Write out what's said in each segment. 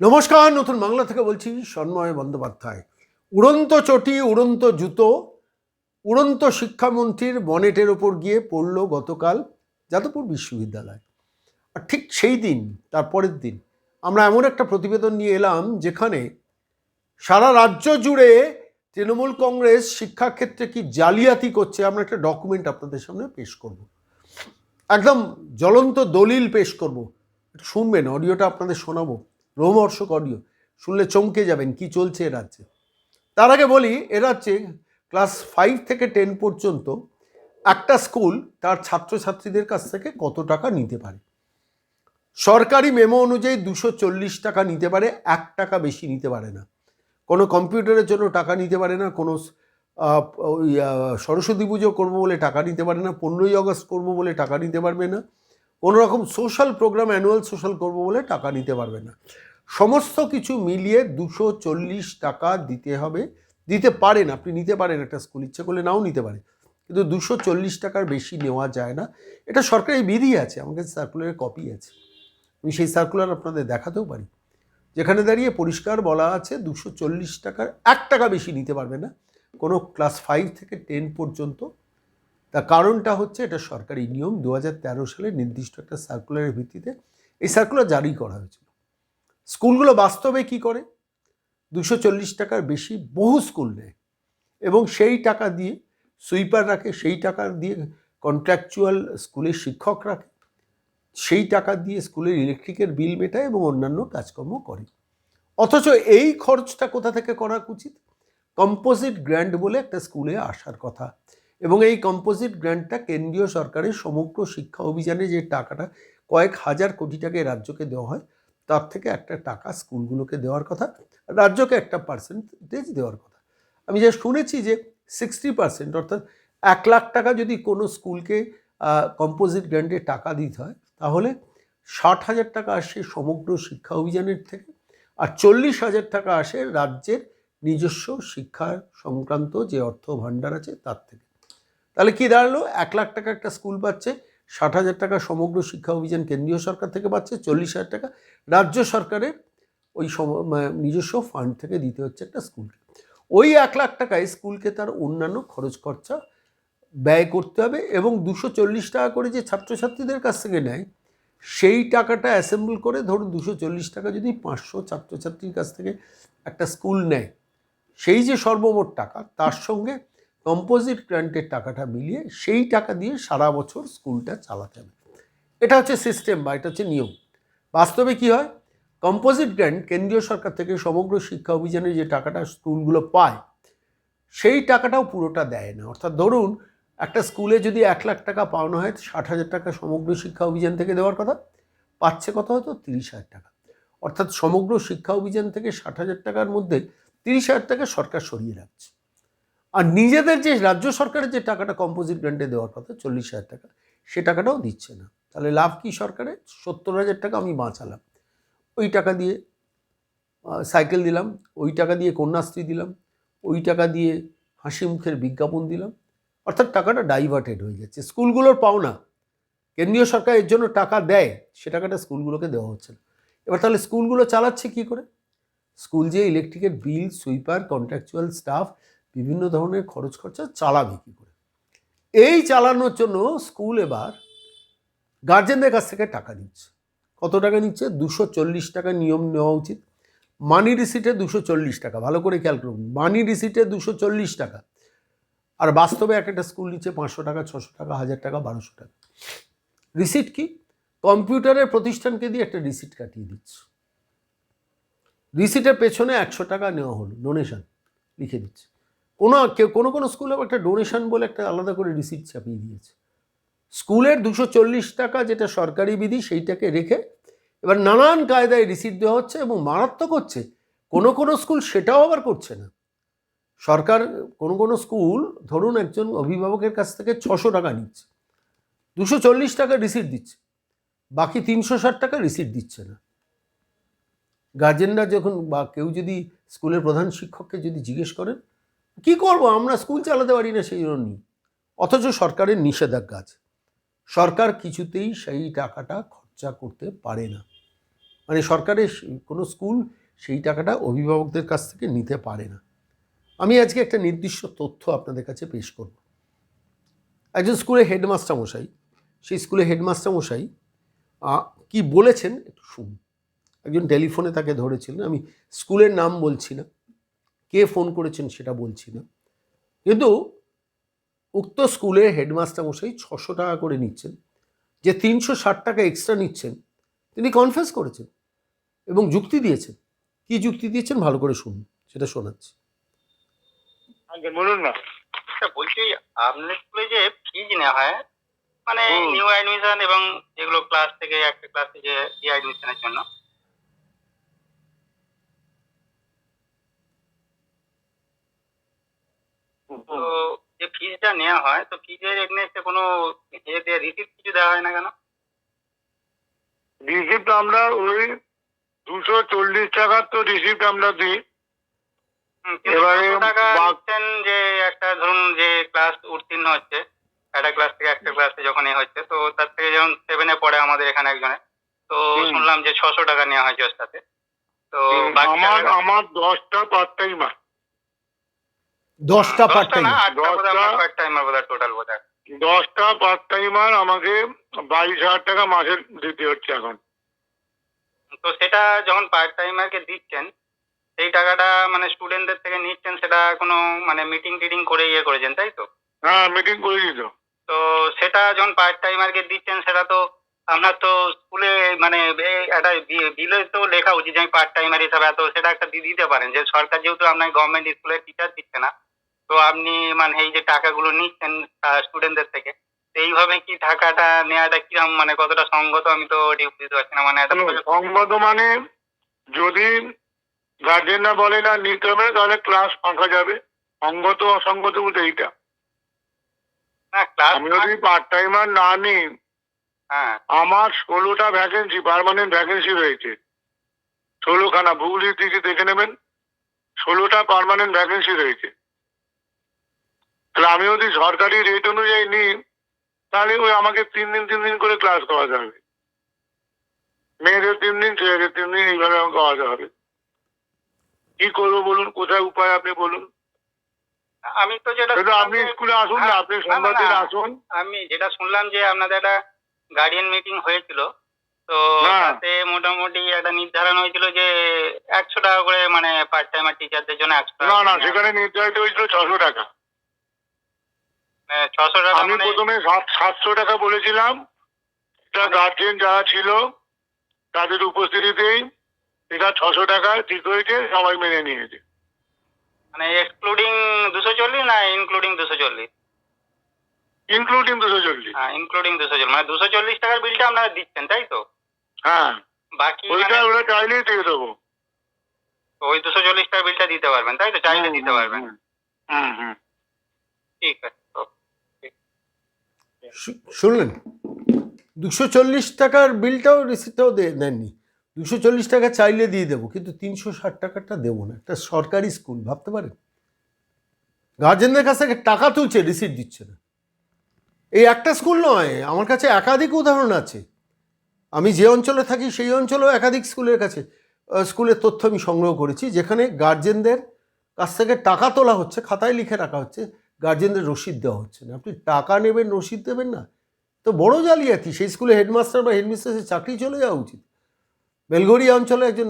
নমস্কার, নতুন বাংলা থেকে বলছি সন্ময় বন্দ্যোপাধ্যায়। উড়ন্ত চটি, উড়ন্ত জুতো, উড়ন্ত শিক্ষামন্ত্রীর বনেটের ওপর গিয়ে পড়ল গতকাল যাদবপুর বিশ্ববিদ্যালয়। আর ঠিক সেই দিন, তার পরের দিন আমরা এমন একটা প্রতিবেদন নিয়ে এলাম যেখানে সারা রাজ্য জুড়ে তৃণমূল কংগ্রেস শিক্ষাক্ষেত্রে কি জালিয়াতি করছে, আমরা একটা ডকুমেন্ট আপনাদের সামনে পেশ করব। একদম জ্বলন্ত দলিল পেশ করব। শুনবেন অডিওটা আপনাদের শোনাবো। রোমহর্ষক অডিও শুনলে চমকে যাবেন, কি চলছে এ রাজ্যে? তার আগে বলি, এ রাজ্যে ক্লাস ফাইভ থেকে টেন পর্যন্ত একটা স্কুল তার ছাত্রছাত্রীদের কাছ থেকে কত টাকা নিতে পারে? সরকারি মেমো অনুযায়ী দুশো চল্লিশ টাকা নিতে পারে, এক টাকা বেশি নিতে পারে না। কোনো কম্পিউটারের জন্য টাকা নিতে পারে না, কোনো ওই সরস্বতী পুজো করব বলে টাকা নিতে পারে না, পনেরোই আগস্ট করব বলে টাকা নিতে পারবে না, কোনো রকম সোশ্যাল প্রোগ্রাম অ্যানুয়াল সোশ্যাল করব বলে টাকা নিতে পারবে না। সমস্ত কিছু মিলিয়ে দুশো চল্লিশ টাকা দিতে হবে। দিতে পারেন, আপনি নিতে পারেন একটা স্কুল, ইচ্ছে করলে নাও নিতে পারে। কিন্তু দুশো চল্লিশ টাকার বেশি নেওয়া যায় না। এটা সরকারি বিধি আছে কাছে সার্কুলারের কপি আছে। আমি সেই সার্কুলার আপনাদের দেখাতেও পারি। যেখানে দাঁড়িয়ে পরিষ্কার বলা আছে, দুশো চল্লিশ টাকার এক টাকা বেশি নিতে পারবে না। কোনো ক্লাস ফাইভ থেকে টেন পর্যন্ত। তার কারণটা হচ্ছে, এটা সরকারি নিয়ম। দু হাজার তেরো সালে নির্দিষ্ট একটা সার্কুলারের ভিত্তিতে, এই সার্কুলার জারি করা হয়েছিল। স্কুলগুলো বাস্তবে কি করে? দুশো চল্লিশ টাকার বেশি বহু স্কুল নেয় এবং সেই টাকা দিয়ে সুইপার রাখে, সেই টাকা দিয়ে কন্ট্রাকচুয়াল স্কুলের শিক্ষক রাখে, সেই টাকা দিয়ে স্কুলের ইলেকট্রিকের বিল মেটায় এবং অন্যান্য কাজকর্ম করে। অথচ এই খরচটা কোথা থেকে করা উচিত? কম্পোজিট গ্র্যান্ট বলে একটা স্কুলে আসার কথা। এবং এই কম্পোজিট গ্র্যান্টটা কেন্দ্রীয় সরকারের সমগ্র শিক্ষা অভিযানে যে টাকাটা কয়েক হাজার কোটি টাকা রাজ্যকে দেওয়া হয় তার থেকে একটা টাকা স্কুলগুলোকে দেওয়ার কথা, রাজ্যকে একটা পার্সেন্টেজ দেওয়ার কথা। আমি যা শুনেছি যে সিক্সটি পার্সেন্ট অর্থাৎ এক লাখ টাকা যদি কোনো স্কুলকে কম্পোজিট গ্র্যান্ডে টাকা দিতে হয়, তাহলে ষাট হাজার টাকা আসে সমগ্র শিক্ষা অভিযানের থেকে, আর চল্লিশ হাজার টাকা আসে রাজ্যের নিজস্ব শিক্ষার সংক্রান্ত যে অর্থ ভাণ্ডার আছে তার থেকে। তাহলে কি দাঁড়াল? এক লাখ টাকা একটা স্কুল পাচ্ছে ষাট হাজার টাকা সমগ্র শিক্ষা অভিযান কেন্দ্রীয় সরকার থেকে পাচ্ছে, চল্লিশ হাজার টাকা রাজ্য সরকারের ওই নিজস্ব ফান্ড থেকে দিতে হচ্ছে একটা স্কুলকে ওই এক লাখ টাকায় স্কুলকে তার অন্যান্য খরচ খরচা ব্যয় করতে হবে এবং দুশো চল্লিশ টাকা করে যে ছাত্রছাত্রীদের কাছ থেকে নেয়, সেই টাকাটা অ্যাসেম্বল করে ধরুন দুশো চল্লিশ টাকা যদি পাঁচশো ছাত্রছাত্রীর কাছ থেকে একটা স্কুল নেয়, সেই যে সর্বমোট টাকা, তার সঙ্গে কম্পোজিট গ্রান্টের টাকাটা মিলিয়ে সেই টাকা দিয়ে সারা বছর স্কুলটা চালাতে হবে। এটা হচ্ছে সিস্টেম বা এটা হচ্ছে নিয়ম। বাস্তবে কি হয়? কম্পোজিট গ্র্যান্ট কেন্দ্রীয় সরকার থেকে সমগ্র শিক্ষা অভিযানে যে টাকাটা স্কুলগুলো পায়, সেই টাকাটাও পুরোটা দেয় না। অর্থাৎ ধরুন, একটা স্কুলে যদি এক লাখ টাকা পাওয়ানো হয়, ষাট হাজার টাকা সমগ্র শিক্ষা অভিযান থেকে দেওয়ার কথা, পাচ্ছে কত হয়তো? তিরিশ হাজার টাকা। অর্থাৎ সমগ্র শিক্ষা অভিযান থেকে ষাট হাজার টাকার মধ্যে তিরিশ হাজার টাকা সরকার সরিয়ে রাখছে। আর নিজেদের যে রাজ্য সরকারের যে টাকাটা কম্পোজিট গ্র্যান্টে দেওয়ার কথা চল্লিশ হাজার টাকা, সে টাকাটাও দিচ্ছে না। তাহলে লাভ কি সরকারের? সত্তর হাজার টাকা আমি বাঁচালাম। ওই টাকা দিয়ে সাইকেল দিলাম, ওই টাকা দিয়ে কন্যাশ্রী দিলাম, ওই টাকা দিয়ে হাসি মুখের বিজ্ঞাপন দিলাম। অর্থাৎ টাকাটা ডাইভার্টেড হয়ে যাচ্ছে স্কুলগুলোর পাওনা, কেন্দ্রীয় সরকার এর জন্য টাকা দেয়, সে টাকাটা স্কুলগুলোকে দেওয়া হচ্ছে না। এবার তাহলে স্কুলগুলো চালাচ্ছে কি করে? স্কুল যে ইলেকট্রিকের বিল সুইপার কন্ট্রাকচুয়াল স্টাফ বিভিন্ন ধরনের খরচ খরচা চালাবে কী করে? এই চালানোর জন্য স্কুল এবার গার্জেনদের কাছ থেকে টাকা নিচ্ছে। কত টাকা নিচ্ছে? দুশো চল্লিশ টাকা নিয়ম নেওয়া উচিত। মানি রিসিটে দুশো চল্লিশ টাকা, ভালো করে খেয়াল করুন। মানি রিসিটে দুশো চল্লিশ টাকা। আর বাস্তবে এক একটা স্কুল নিচ্ছে পাঁচশো টাকা, ছশো টাকা, হাজার টাকা, বারোশো টাকা। রিসিট কি? কম্পিউটারের প্রতিষ্ঠানকে দিয়ে একটা রিসিট কাটিয়ে দিচ্ছে। রিসিটের পেছনে একশো টাকা নেওয়া হলো, ডোনেশন লিখে দিচ্ছে। কোনো কেউ, কোনো কোনো স্কুলে একটা ডোনেশন বলে একটা আলাদা করে রিসিট চাপিয়ে দিয়েছে। স্কুলের দুশো চল্লিশ টাকা যেটা সরকারি বিধি সেইটাকে রেখে এবার নানান কায়দায় রিসিট দেওয়া হচ্ছে এবং মারাত্মক হচ্ছে। কোনো কোনো স্কুল সেটাও আবার করছে না। সরকার, কোনো কোনো স্কুল ধরুন একজন অভিভাবকের কাছ থেকে ছশো টাকা নিচ্ছে। দুশো চল্লিশ টাকা রিসিট দিচ্ছে। বাকি তিনশো ষাট টাকা রিসিট দিচ্ছে না। গার্জেনরা যখন বা কেউ যদি স্কুলের প্রধান শিক্ষককে যদি জিজ্ঞেস করেন কি করব? আমরা স্কুল চালাতে পারি না, সেই জন্য অথচ সরকারের নিষেধাজ্ঞা আছে। সরকার কিছুতেই সেই টাকাটা খরচা করতে পারে না। মানে সরকারের কোনো স্কুল সেই টাকাটা অভিভাবকদের কাছ থেকে নিতে পারে না। আমি আজকে একটা নির্দিষ্ট তথ্য আপনাদের কাছে পেশ করব। একজন স্কুলে হেডমাস্টার মশাই, সেই স্কুলে হেডমাস্টার মশাই কি বলেছেন একটু শুনুন। একজন টেলিফোনে তাকে ধরেছিলেন, আমি স্কুলের নাম বলছি না। কে ফোন করেছেন সেটা বলছি না। কিন্তু উক্ত স্কুলে হেডমাস্টার মশাই ছশো টাকা করে নিচ্ছেন যে তিনশো ষাট টাকা এক্সট্রা নিচ্ছেন তিনি কনফেস করেছেন এবং যুক্তি দিয়েছেন। কি যুক্তি দিয়েছেন ভালো করে শুনুন সেটা শোনাচ্ছি। বলুন না। আচ্ছা বলছি আপনার স্কুলে যে ফিজ নেওয়া হয় মানে নিউ অ্যাডমিশন এবং যেগুলো ক্লাস থেকে একটা ক্লাসে যে ই অ্যাডমিশনের জন্য তো যে নেওয়া হয় তো ফিজের এগনেস্টে কোনো ইয়ে রিসিপ্ট কিছু দেওয়া হয় না কেন? রিসিপ্ট আমরা ওই দুশো চল্লিশ টাকার তো রিসিপ্ট আমরা দিই। এবারে যে একটা ধরুন যে ক্লাস উত্তীর্ণ হচ্ছে একটা ক্লাস থেকে একটা ক্লাসে যখন এ হচ্ছে তো তার থেকে যেমন সেভেনে পড়ে আমাদের এখানে একজনে তো শুনলাম যে ছশো টাকা নেওয়া হয় ওর সাথে। তো বাকি আমার আমার দশটা পার্ট টাইমার দশটা পার্ট টাইমার টোটাল বোধহয় দশটা পার্ট টাইমার আমাকে বাইশ হাজার টাকা মাসে দিতে হচ্ছে এখন। তো সেটা যখন পার্ট টাইমারকে দিচ্ছেন সেই টাকাটা মানে স্টুডেন্টদের থেকে নিচ্ছেন সেটা কোনো মানে মিটিং টিটিং করে ইয়ে করেছেন তাই তো? হ্যাঁ মিটিং করে দিত তো। সেটা যখন পার্ট টাইমারকে দিচ্ছেন সেটা তো আপনার তো স্কুলে মানে একটা বিলে তো লেখা উচিত যে আমি পার্ট টাইমার হিসাবে এত সেটা একটা দিয়ে দিতে পারেন। যে সরকার যেহেতু আপনার গভর্নমেন্ট স্কুলের টিচার দিচ্ছে না তো আপনি মানে এই যে টাকাগুলো নিচ্ছেন স্টুডেন্টদের থেকে এইভাবে কি টাকাটা নেওয়াটা কীরকম মানে কতটা সঙ্গত? আমি তো বুঝতে পারছি না মানে সংবাদ মানে যদি গার্জেনরা বলে না নিতে হবে তাহলে ক্লাস ফাঁকা যাবে। সঙ্গত অসঙ্গত বলতে এইটা। না ক্লাস আমি যদি পার্ট টাইমার না নিই হ্যাঁ। আমার ষোলোটা ভ্যাকেন্সি পার্মানেন্ট ভ্যাকেন্সি রয়েছে ষোলোখানা ভূগোলের দিকে দেখে নেবেন। ষোলোটা পার্মানেন্ট ভ্যাকেন্সি রয়েছে তাহলে আমি যদি সরকারি রেট অনুযায়ী নিই তাহলে ওই আমাকে তিন দিন তিন দিন করে ক্লাস করাতে হবে। মেয়েদের তিন দিন ছেলেদের তিন দিন এইভাবে আমাকে করাতে হবে। কি করব বলুন? কোথায় উপায় আপনি বলুন? আমি তো যেটা আপনি স্কুলে আসুন না আপনি না, সোমবার দিন আসুন। আমি যেটা শুনলাম যে আপনাদের একটা গার্ডিয়ান মিটিং হয়েছিল তো হ্যাঁ। তাতে মোটামুটি একটা নির্ধারণ হয়েছিল যে একশো টাকা করে মানে পার্ট টাইমার টিচারদের জন্য একশো টাকা না না সেখানে নির্ধারিত হয়েছিল ছশো টাকা। ছশো টাকা আমি মানে প্রথমে সাতশো টাকা বলেছিলাম। এটা গার্জেন যারা ছিল তাদের উপস্থিতিতেই এটা ছশো টাকা ঠিক হয়েছে সবাই মেনে নিয়েছে। মানে এক্সক্লুডিং দুশো চল্লিশ না ইনক্লুডিং দুশো চল্লিশ? ইনক্লুডিং দুশো চল্লিশ। হ্যাঁ ইনক্লুডিং দুশো চল্লিশ। মানে দুশো চল্লিশ টাকার বিলটা আপনারা দিচ্ছেন তাই তো? হ্যাঁ। বাকি ওইটা মানে ওরা চাইলেই দিয়ে দেবো। ওই দুশো চল্লিশ টাকার বিলটা দিতে পারবেন তাই তো? চাইলে দিতে পারবেন। হুম হুম। ঠিক আছে। শুনলেন? দুশো চল্লিশ টাকার বিলটাও রিসিপ্টটাও দেননি। দুশো চল্লিশ টাকা চাইলে দিয়ে দেবো, কিন্তু তিনশো ষাট টাকাটা দেবো না। একটা সরকারি স্কুল, ভাবতে পারেন? গার্জেনদের কাছ থেকে টাকা তুলছে রিসিপ্ট দিচ্ছে না। এই একটা স্কুল নয়, আমার কাছে একাধিক উদাহরণ আছে। আমি যে অঞ্চলে থাকি, সেই অঞ্চলেও একাধিক স্কুলের কাছে স্কুলের তথ্য আমি সংগ্রহ করেছি, যেখানে গার্জেনদের কাছ থেকে টাকা তোলা হচ্ছে, খাতায় লিখে রাখা হচ্ছে গার্জেনদের রসিদ দেওয়া হচ্ছে না। আপনি টাকা নেবেন রসিদ দেবেন না। তো বড় জালিয়াতি। সেই স্কুলে হেডমাস্টার বা হেডমিস্ট্রেসের চাকরি চলে যাওয়া উচিত। বেলগড়িয়া অঞ্চলে একজন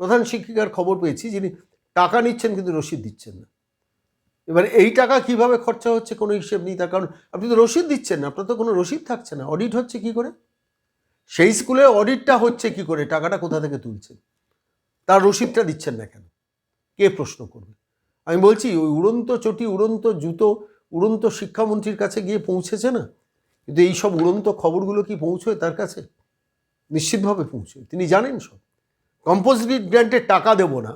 প্রধান শিক্ষিকার খবর পেয়েছি, যিনি টাকা নিচ্ছেন কিন্তু রসিদ দিচ্ছেন না। এবার এই টাকা কীভাবে খরচা হচ্ছে কোনো হিসেব নেই, তার কারণ আপনি তো রসিদ দিচ্ছেন না, আপনার তো কোনো রসিদ থাকছে না। অডিট হচ্ছে কি করে? সেই স্কুলে অডিটটা হচ্ছে কি করে? টাকাটা কোথা থেকে তুলছেন? তার রসিদটা দিচ্ছেন না কেন? কে প্রশ্ন করবে? আমি বলছি, ওই উড়ন্ত চটি, উড়ন্ত জুতো, উড়ন্ত শিক্ষামন্ত্রীর কাছে গিয়ে পৌঁছেছে না? কিন্তু এই সব উড়ন্ত খবরগুলো কি পৌঁছয় তার কাছে? নিশ্চিতভাবে পৌঁছয়। তিনি জানেন সব। কম্পোজিট গ্র্যান্টের টাকা দেব না,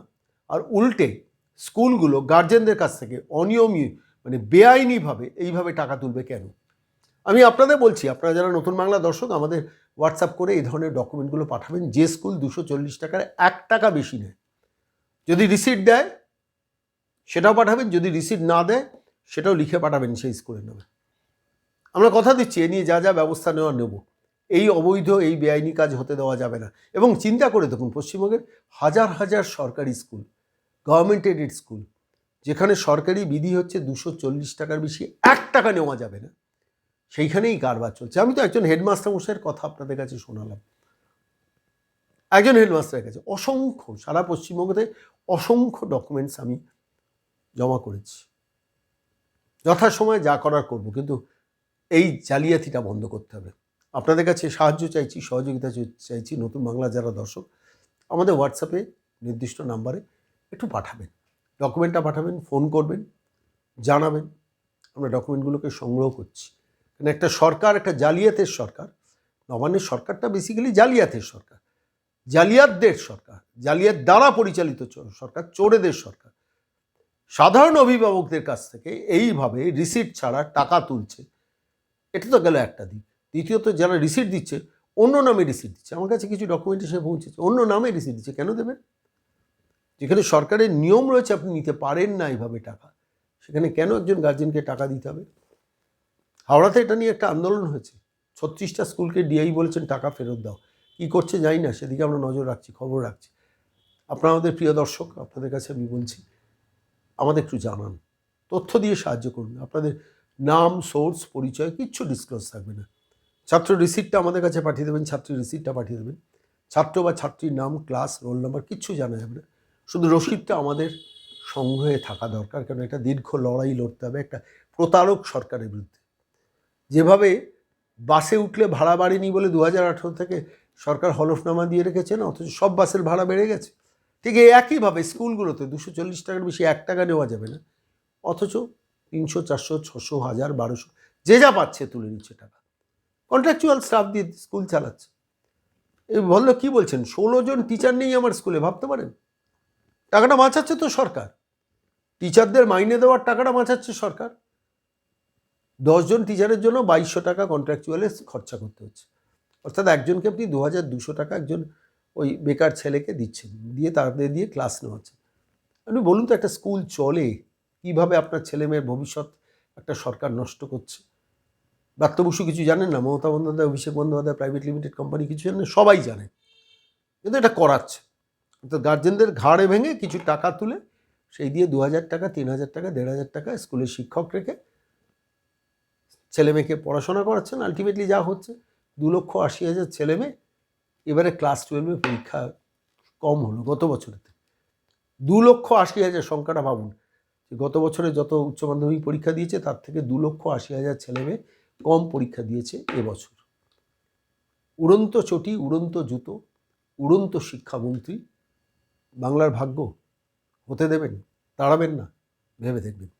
আর উল্টে স্কুলগুলো গার্জেনদের কাছ থেকে অনিয়মিত মানে বেআইনিভাবে এইভাবে টাকা তুলবে কেন? আমি আপনাদের বলছি, আপনারা যারা নতুন বাংলা দর্শক, আমাদের হোয়াটসঅ্যাপ করে এই ধরনের ডকুমেন্টগুলো পাঠাবেন। যে স্কুল দুশো চল্লিশ টাকার এক টাকা বেশি নেয়। যদি রিসিট দেয় সেটাও পাঠাবেন, যদি রিসিট না দেয়, সেটাও লিখে পাঠাবেন, সেই স্কুলের নামে। আমরা কথা দিচ্ছি, এ নিয়ে যা যা ব্যবস্থা নেওয়া নেব। এই অবৈধ, এই বেআইনি কাজ হতে দেওয়া যাবে না। এবং চিন্তা করে দেখুন, পশ্চিমবঙ্গের হাজার হাজার সরকারি স্কুল গভর্নমেন্ট এডেড স্কুল যেখানে সরকারি বিধি হচ্ছে দুশো চল্লিশ টাকার বেশি, এক টাকা নেওয়া যাবে না। সেইখানেই কারবার চলছে। আমি তো একজন হেডমাস্টার মশাইয়ের কথা আপনাদের কাছে শোনালাম। একজন হেডমাস্টারের কাছে। অসংখ্য, সারা পশ্চিমবঙ্গতে অসংখ্য ডকুমেন্টস আমি জমা করেছি। যথাসময়ে যা করার করব, কিন্তু এই জালিয়াতিটা বন্ধ করতে হবে। আপনাদের কাছে সাহায্য চাইছি, সহযোগিতা চাইছি নতুন বাংলা যারা দর্শক, আমাদের হোয়াটসঅ্যাপে নির্দিষ্ট নাম্বারে একটু পাঠাবেন। ডকুমেন্টটা পাঠাবেন, ফোন করবেন, জানাবেন। আমরা ডকুমেন্টগুলোকে সংগ্রহ করছি। কারণ একটা সরকার, একটা জালিয়াতের সরকার, নবান্নের সরকারটা বেসিক্যালি জালিয়াতের সরকার। জালিয়াতদের সরকার, জালিয়াত দ্বারা পরিচালিত সরকার, চোরেদের সরকার। সাধারণ অভিভাবকদের কাছ থেকে এইভাবে রিসিট ছাড়া টাকা তুলছে, এটা তো গেল একটা দিক। দ্বিতীয়ত, যারা রিসিট দিচ্ছে, অন্য নামে রিসিট দিচ্ছে। আমার কাছে কিছু ডকুমেন্ট এসে পৌঁছেছে, অন্য নামে রিসিট দিচ্ছে। কেন দেবেন যেখানে সরকারের নিয়ম রয়েছে, আপনি নিতে পারেন না এইভাবে টাকা। সেখানে কেন একজন গার্জেনকে টাকা দিতে হবে? হাওড়াতে এটা নিয়ে একটা আন্দোলন হয়েছে। ছত্রিশটা স্কুলকে ডিআই বলেছেন, টাকা ফেরত দাও। কী করছে জানি না, সেদিকে আমরা নজর রাখছি, খবর রাখছি। আপনারা আমাদের প্রিয় দর্শক, আপনাদের কাছে আমি বলছি আমাদের একটু জানান। তথ্য দিয়ে সাহায্য করুন। আপনাদের নাম সোর্স পরিচয় কিচ্ছু ডিসক্লোজ থাকবে না। ছাত্র রিসিপ্টটা আমাদের কাছে পাঠিয়ে দেবেন ছাত্রীর রিসিপ্টটা পাঠিয়ে দেবেন। ছাত্র বা ছাত্রীর নাম ক্লাস রোল নাম্বার কিচ্ছু জানা যাবে না। শুধু রসিদটা আমাদের সংগ্রহে থাকা দরকার কারণ একটা দীর্ঘ লড়াই লড়তে হবে একটা প্রতারক সরকারের বিরুদ্ধে। যেভাবে বাসে উঠলে ভাড়া বাড়েনি বলে দু হাজার আঠেরো থেকে সরকার হলফনামা দিয়ে রেখেছে না অথচ সব বাসের ভাড়া বেড়ে গেছে। ঠিক এই একইভাবে স্কুলগুলোতে দুশো চল্লিশ টাকার বেশি এক টাকা নেওয়া যাবে না। অথচ তিনশো, চারশো, ছশো, হাজার, বারোশো, যে যা পাচ্ছে তুলে নিচ্ছে টাকা। কন্ট্রাকচুয়াল স্টাফ দিয়ে স্কুল চালাচ্ছে। এই বলল, কী বলছেন? ষোলো জন টিচার নেই আমার স্কুলে, ভাবতে পারেন? টাকাটা বাঁচাচ্ছে তো সরকার। টিচারদের মাইনে দেওয়ার টাকাটা বাঁচাচ্ছে সরকার। দশজন টিচারের জন্য বাইশশো টাকা কন্ট্রাকচুয়ালে খরচা করতে হচ্ছে। অর্থাৎ একজনকে আপনি দু হাজার দুশো টাকা একজন ওই বেকার ছেলেকে দিচ্ছেন, দিয়ে তাদের দিয়ে ক্লাস নেওয়াচ্ছেন আপনি বলুন তো একটা স্কুল চলে, কীভাবে আপনার ছেলে মেয়ের ভবিষ্যৎ একটা সরকার নষ্ট করছে? ব্রাত্য কিছু জানেন না? Mamata Bandyopadhyay, Abhishek Bandyopadhyay, private limited company কিছু জানেন? সবাই জানে। কিন্তু এটা করাচ্ছে। তো গার্জেনদের ঘাড়ে ভেঙে কিছু টাকা তুলে, সেই দিয়ে দু হাজার টাকা তিন হাজার টাকা দেড় হাজার টাকা স্কুলের শিক্ষক রেখে ছেলে মেয়েকে পড়াশোনা করাচ্ছেন। আলটিমেটলি যা হচ্ছে দু লক্ষ আশি হাজার ছেলে মেয়ে এবারে ক্লাস টুয়েলভে পরীক্ষা কম হলো গত বছরেতে। দু লক্ষ আশি হাজার সংখ্যাটা ভাবুন গত বছরে যত উচ্চ মাধ্যমিক পরীক্ষা দিয়েছে, তার থেকে দু লক্ষ আশি হাজার ছেলে মেয়ে কম পরীক্ষা দিয়েছে এবছর উড়ন্ত চটি, উড়ন্ত জুতো, উড়ন্ত শিক্ষামন্ত্রী, বাংলার ভাগ্য হতে দেবেন তাড়াবেন না, ভেবে দেখবেন।